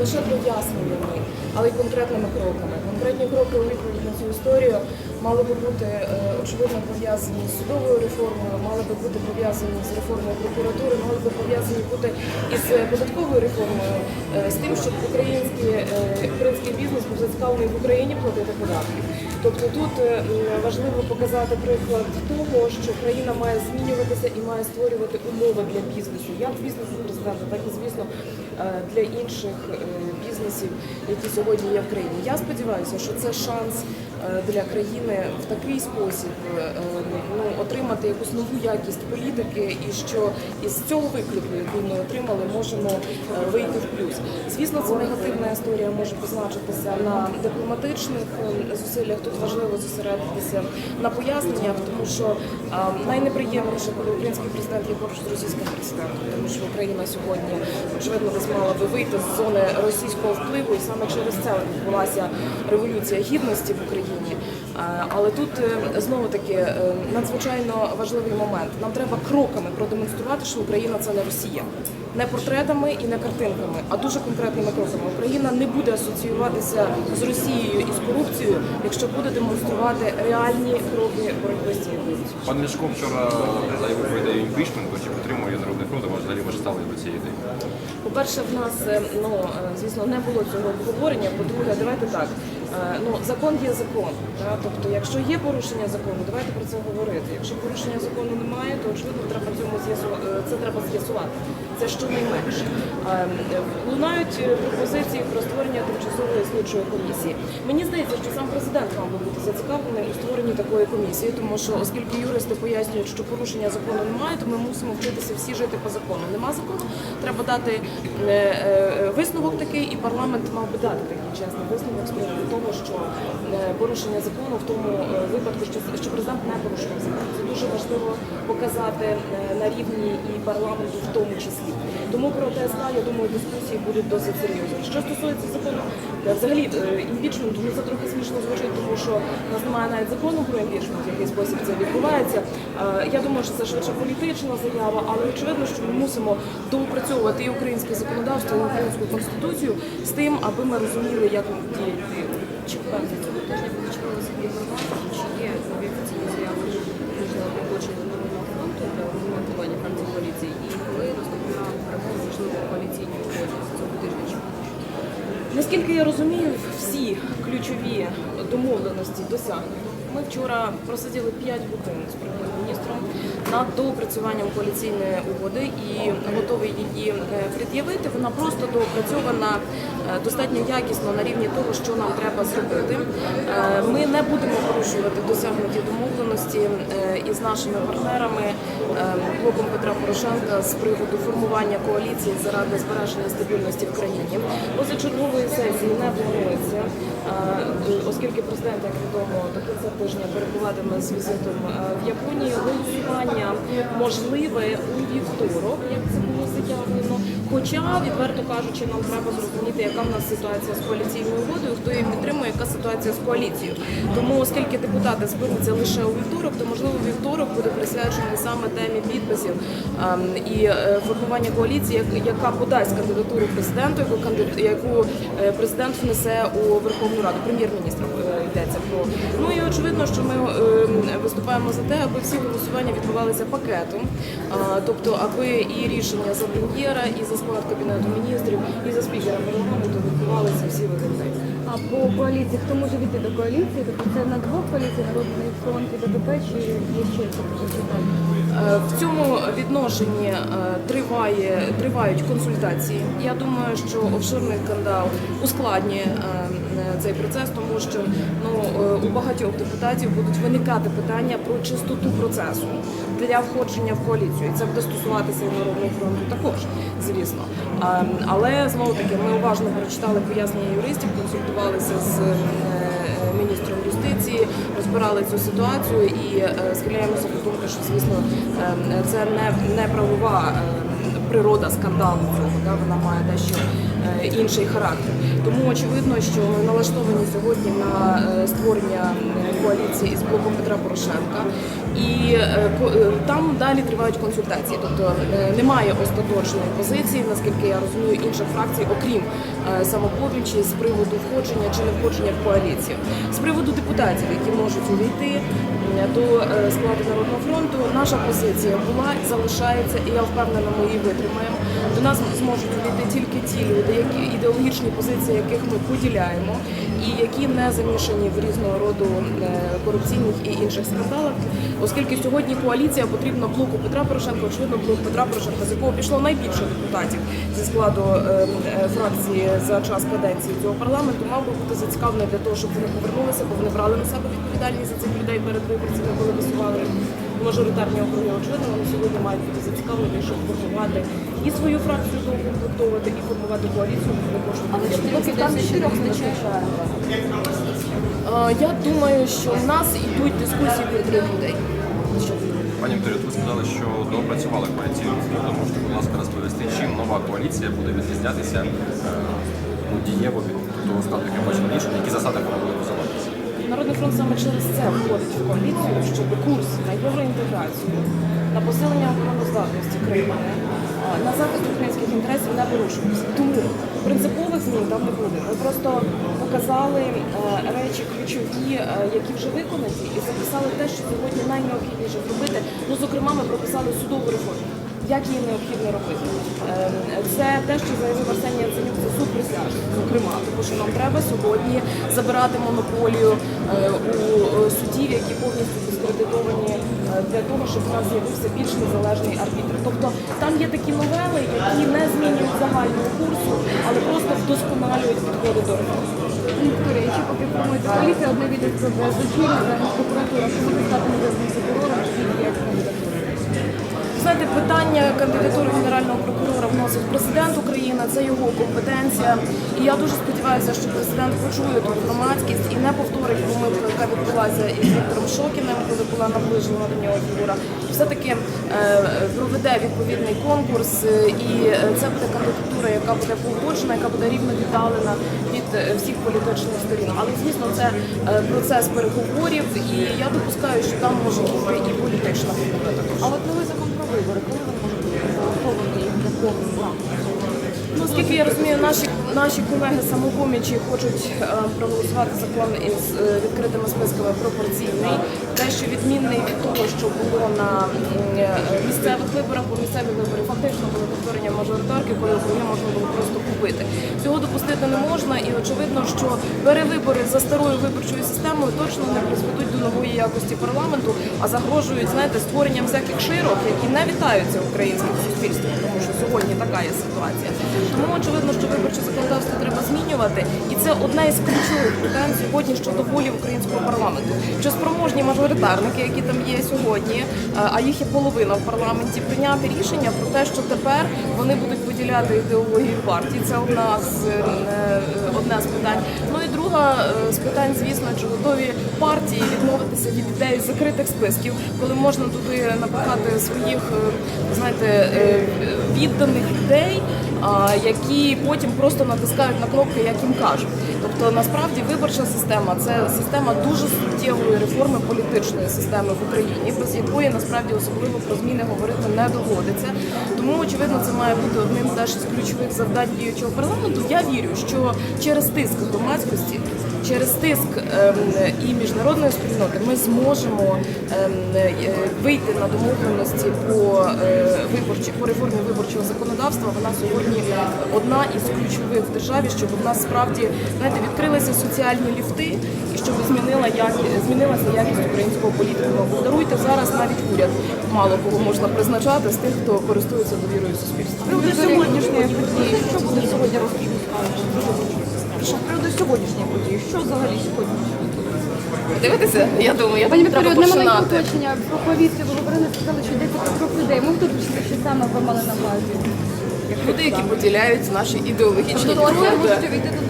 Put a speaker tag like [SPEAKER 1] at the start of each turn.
[SPEAKER 1] лише поясненнями, але й конкретними кроками. Конкретні кроки у відповідь на цю історію мали би бути е, очевидно пов'язані з судовою реформою, мали би бути пов'язані з реформою прокуратури, мали би пов'язані бути із е, податковою реформою, е, з тим, щоб український, український бізнес був зацікавлений в Україні платити податки. Тобто тут важливо показати приклад того, що країна має змінюватися і має створювати умови для бізнесу, як бізнесу президента, так і звісно для інших бізнесів, які сьогодні є в країні. Я сподіваюся, що це шанс для країни в такий спосіб е, ну, отримати якусь нову якість політики, і що із цього виклику, який ми отримали, можемо е, вийти в плюс. Звісно, це негативна історія може позначитися на дипломатичних е, зусиллях. Тут важливо зосередитися на поясненнях, тому що е, найнеприємніше, коли український президент є поруч з російським президентом, тому що Україна сьогодні очевидно десь мала би вийти з зони російського впливу, і саме через це відбулася революція гідності в Україні. Е, Але тут е, знову таки е, надзвичайно важливий момент. Нам треба кроками продемонструвати, що Україна це не Росія. Не портретами і не картинками, а дуже конкретними кроками. Україна не буде асоціюватися з Росією і з корупцією, якщо буде демонструвати реальні кроки боротьби з цією корупцією.
[SPEAKER 2] Пан Ляшко вчора заявив про ідею імпічменту, чи підтримує народний фронт, а взагалі ви стали до цієї ідеї.
[SPEAKER 1] По-перше, в нас е, ну е, звісно не було цього обговорення. По-друге, давайте так. е, Ну закон є закон. Да? Тобто, якщо є порушення закону, давайте про це говорити. Якщо порушення закону немає, то очевидно треба цьому з'ясувати. Це треба з'ясувати. Це щонайменше. Е, Лунають е, пропозиції про створення тимчасової слідчої комісії. Мені здається, що сам президент мав би бути зацікавлений у створенні такої комісії, тому що оскільки юристи пояснюють, що порушення закону немає, то ми мусимо вчитися всі жити по закону. Нема закону, треба дати е, е, висновок такий, і парламент мав би дати такий чесний висновок з того, що порушення закону в тому випадку, що, президент не порушував закон. Це дуже важливо показати на рівні і парламенту в тому числі. Тому про ТСК, я думаю, дискусії будуть досить серйозні. Що стосується закону, е, взагалі е, імпічменту, ну це трохи смішно звучить, тому що у нас немає навіть закону про імпічмент, в який спосіб це відбувається. Е, Я думаю, що це швидше політична заява, але очевидно, що ми мусимо доопрацьовувати і українське законодавство, і українську конституцію з тим, аби ми розуміли, як діяти. Чи певно цього тижня почалося інформації, чи є нові офіційні заяви Нижнього погодження Народного фронту для ремонтування франції поліції, і коли наступна перемога можливо коаліційні угоді з цього тижня чи Наскільки я розумію, всі ключові домовленості досягнуті. Ми вчора просиділи 5 годин з прем'єр-міністром над доопрацюванням коаліційної угоди і готові її е, пред'явити. Вона просто доопрацьована е, достатньо якісно на рівні того, що нам треба зробити. Е, Ми не будемо порушувати досягнуті домовленості із нашими партнерами блоком Петра Порошенка з приводу формування коаліції заради збереження стабільності в країні. Позачергової сесії не планується, оскільки президент, як відомо, до кінця тижня перебуватиме з візитом в Японії. Голосування можливе у вівторок, як це було заявлено. Хоча, відверто кажучи, нам треба зрозуміти, яка в нас ситуація з коаліційною угодою, хто її підтримує, яка ситуація з коаліцією. Тому, оскільки депутати зберуться лише у вівторок, то можливо вівторок буде присвячений саме темі підписів ем, і е, формування коаліції, як- яка подасть кандидатуру президенту, яку е, президент внесе у Верховну Раду, прем'єр-міністра е, йдеться про. Ну і очевидно, що ми е, виступаємо за те, аби всі голосування відбувалися пакетом, тобто аби і рішення за прем'єра, і за склад кабінету міністрів, і за спікера парламенту відбувалися всі день.
[SPEAKER 3] А по коаліції, хто може війти до коаліції? Тобто це на двох коаліцій Народний фронт і ДПП, чи є ще питання?
[SPEAKER 1] Е, В цьому відношенні е, триває, тривають консультації. Я думаю, що офшорний скандал ускладнює е, цей процес, тому що ну, у багатьох депутатів будуть виникати питання про чистоту процесу для входження в коаліцію. І це буде стосуватися і Народного фронту також, звісно. Але знову таки ми уважно прочитали пояснення юристів, консультувалися з е, міністром юстиції, розбирали цю ситуацію і е, схиляємося до думки, що звісно е, це не, не правова. Природа скандалу цього. Да? Вона має дещо е, інший характер. Тому очевидно, що налаштовані сьогодні на е, створення коаліції із блоком Петра Порошенка. І е, там далі тривають консультації. Тобто немає остаточної позиції, наскільки я розумію, інших фракцій, окрім самопомічі, з приводу входження чи не входження в коаліцію. З приводу депутатів, які можуть увійти до складу Народного фронту, наша позиція була залишається, і я впевнена, ми її витримаємо. До нас зможуть увійти тільки ті люди, які ідеологічні позиції, яких ми поділяємо, і які не замішані в різного роду е, корупційних і інших скандалах, оскільки сьогодні коаліція потрібна блоку Петра Порошенка, очевидно, блок Петра Порошенка, з якого пішло найбільше депутатів зі складу е, е, фракції за час каденції цього парламенту, мав би бути зацікавлений для того, щоб вони повернулися, бо вони брали на себе відповідальність за цих людей перед виборцями, коли висували мажоритарні округи. Очевидно, вони сьогодні мають бути зацікавлені, щоб формувати і свою фракцію доукомплектовувати, і формувати коаліцію. Вони можуть
[SPEAKER 3] Але
[SPEAKER 1] бути.
[SPEAKER 3] чотирьох там чотирьох не вистачає.
[SPEAKER 1] Е, Я думаю, що в нас йдуть дискусії про трьох людей.
[SPEAKER 2] Пані Вікторія, ви сказали, що доопрацювали коаліційну угоду. Можете, будь ласка, розповісти, чим нова коаліція буде відрізнятися е, ну, дієво від того стану, який бачили рішення, які засади вона буде?
[SPEAKER 1] Народний фронт саме через це входить в коаліцію, щоб курс на євроінтеграцію, на посилення обороноздатності країни, на захист українських інтересів не порушувався. Тому принципових змін там не буде. Ми просто показали речі ключові, які вже виконані, і записали те, що сьогодні найнеобхідніше зробити. Ну, зокрема, ми прописали судову реформу. Як її необхідно робити? Ем, Це те, що заявив Арсеній Яценюк за суд присяжних, зокрема, тому що нам треба сьогодні забирати монополію е, у е, судів, які повністю дискредитовані е, для того, щоб у нас з'явився більш незалежний арбітр. Тобто там є такі новели, які не змінюють загального курсу, але просто вдосконалюють підходи до реформи.
[SPEAKER 3] Вікторія, чи поки формується коаліція, одне відео про зачинення прокуратура, що може стати незалежним прокурором, як кандидатура?
[SPEAKER 1] Знаєте, питання кандидатури генерального прокурора вносить президент України, це його компетенція. І я дуже сподіваюся, що президент почує ту громадськість і не повторить помилку, яка відбулася із Віктором Шокіним, коли була наближена до нього фігура. Все-таки е, проведе відповідний конкурс, е, і е, це буде кандидатура, яка буде погоджена, яка буде рівно віддалена від всіх політичних сторін. Але звісно, це процес переговорів, і я допускаю, що там може бути і політична фігура також.
[SPEAKER 3] А от новий закон вибори, коли він може бути проголосований на повному?
[SPEAKER 1] Ну, я розумію, наші наші колеги самопомічі хочуть е, проголосувати закон із е, відкритими списками пропорційний, те, що відмінний від того, що було на е, місцевих виборах, бо місцеві вибори фактично були повторення мажоритарки, коли округи можна було просто купити. Цього допустити не можна, і очевидно, що перевибори за старою виборчою системою точно не призведуть до нової якості парламенту, а загрожують, знаєте, створенням всяких широк, які не вітаються українським суспільством, тому що сьогодні така є ситуація. Тому очевидно, що виборче законодавство треба змінювати, і це одна із ключових питань сьогодні щодо волі українського парламенту. Чи спроможні мажоритарники, які там є сьогодні, е, а їх є половина в парламенті, прийняти рішення про те, що тепер вони будуть поділяти ідеологію партії. Це одна з е, е, одне з питань. Ну і друга з питань, звісно, чи готові партії відмовитися від ідеї закритих списків, коли можна туди напихати своїх, знаєте, відданих людей, які потім просто натискають на кнопки, як їм кажуть. Тобто, насправді виборча система це система дуже суттєвої реформи політичної системи в Україні, без якої насправді особливо про зміни говорити не доводиться. Тому очевидно, це має бути одним теж з ключових завдань діючого парламенту. Я вірю, що через тиск громадськості. Через тиск ем, і міжнародної спільноти ми зможемо ем, е, вийти на домовленості по е, виборчі по реформі виборчого законодавства. Вона сьогодні одна із ключових в державі, щоб у нас справді знаєте, відкрилися соціальні ліфти і щоб змінила якість, змінилася якість українського політику. Даруйте зараз навіть уряд мало кого можна призначати з тих, хто користується довірою суспільства.
[SPEAKER 3] Що буде сьогодні розповідати? Сьогоднішньої події, що взагалі сьогодні?
[SPEAKER 1] Дивитися, я думаю, я
[SPEAKER 3] Пані
[SPEAKER 1] думаю,
[SPEAKER 3] Вікторія, одне маленьке
[SPEAKER 1] починати.
[SPEAKER 3] уточнення. Про повітря ви говорили, сказали, що йдеться про трьох людей. Ми уточнити, що саме ви мали на увазі?
[SPEAKER 1] Люди, які поділяють наші ідеологічні
[SPEAKER 3] Тобто,
[SPEAKER 1] підходи.
[SPEAKER 3] можуть до.